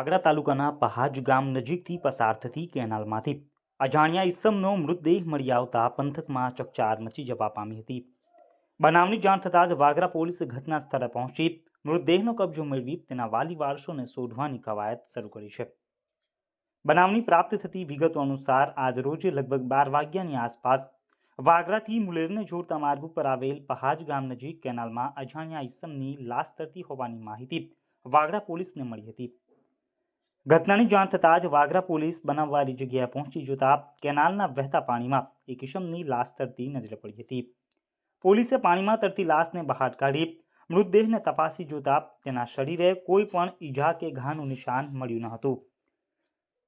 વાગરા તાલુકાના પહાજ ગામ નજીકથી પસાર થતી કેનાલમાંથી અજાણ્યા ઈસમનો મૃતદેહ મળી આવતા પંથકમાં ચકચાર મચી જવા પામી હતી. બનાવની જાણ થતાં જ વાગરા પોલીસ ઘટના સ્થળે પહોંચી મૃતદેહનો કબજો મેળવી તેના વાલી વારસોને શોધવાની કવાયત શરૂ કરી છે. બનાવની પ્રાપ્ત થતી વિગતો અનુસાર આજ રોજ લગભગ બાર વાગ્યાની આસપાસ વાગરાથી મુલેરને જોડતા માર્ગ ઉપર આવેલ પહાજ ગામ નજીક કેનાલમાં અજાણ્યા ઈસમની લાશ તરતી હોવાની માહિતી વાગરા પોલીસને મળી હતી. ઘટનાની જાણ થતાં જ વાગરા પોલીસ બનાવવાળી જગ્યાએ પહોંચી જોતા કેનાલના વહેતા પાણીમાં એક ઈસમની લાશ તરતી નજરે પડી હતી. પોલીસે પાણીમાં તરતી લાશને બહાર કાઢી મૃતદેહને તપાસી જોતા તેના શરીરે કોઈ પણ ઈજા કે ઘાનું નિશાન મળ્યું ન હતું.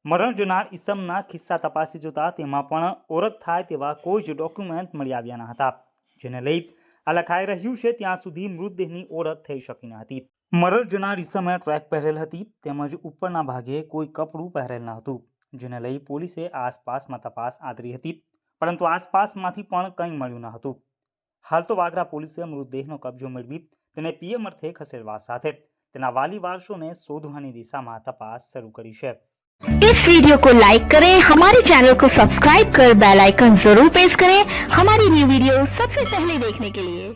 મરણ જનાર ઈસમના ખિસ્સા તપાસી જોતા તેમાં પણ ઓળખ થાય તેવા કોઈ જ ડોક્યુમેન્ટ મળી આવ્યા ન હતા, જેને લઈ આ લખાઈ રહ્યું છે ત્યાં સુધી મૃતદેહની ઓળખ થઈ શકી ન હતી. મરણ જનાર ઈસમે ટ્રેક પહેરેલ હતી તેમજ ઉપરના ભાગે કોઈ કપડું પહેરેલ ન હતું જેને લઈ પોલીસે આસપાસમાં તપાસ આદરી હતી પરંતુ આસપાસમાંથી પણ કંઈ મળ્યું ન હતું હાલ તો વાગરા પોલીસે મૃતદેહનો કબજો મેળવી તેને પીએમ અર્થે ખસેડવા સાથે તેના વાલી વારસોને શોધવાની દિશામાં તપાસ શરૂ કરી છે इस वीडियो को लाइक करें हमारे चैनल को सब्सक्राइब कर बेल आइकन जरूर प्रेस करें हमारी न्यू वीडियो सबसे पहले देखने के लिए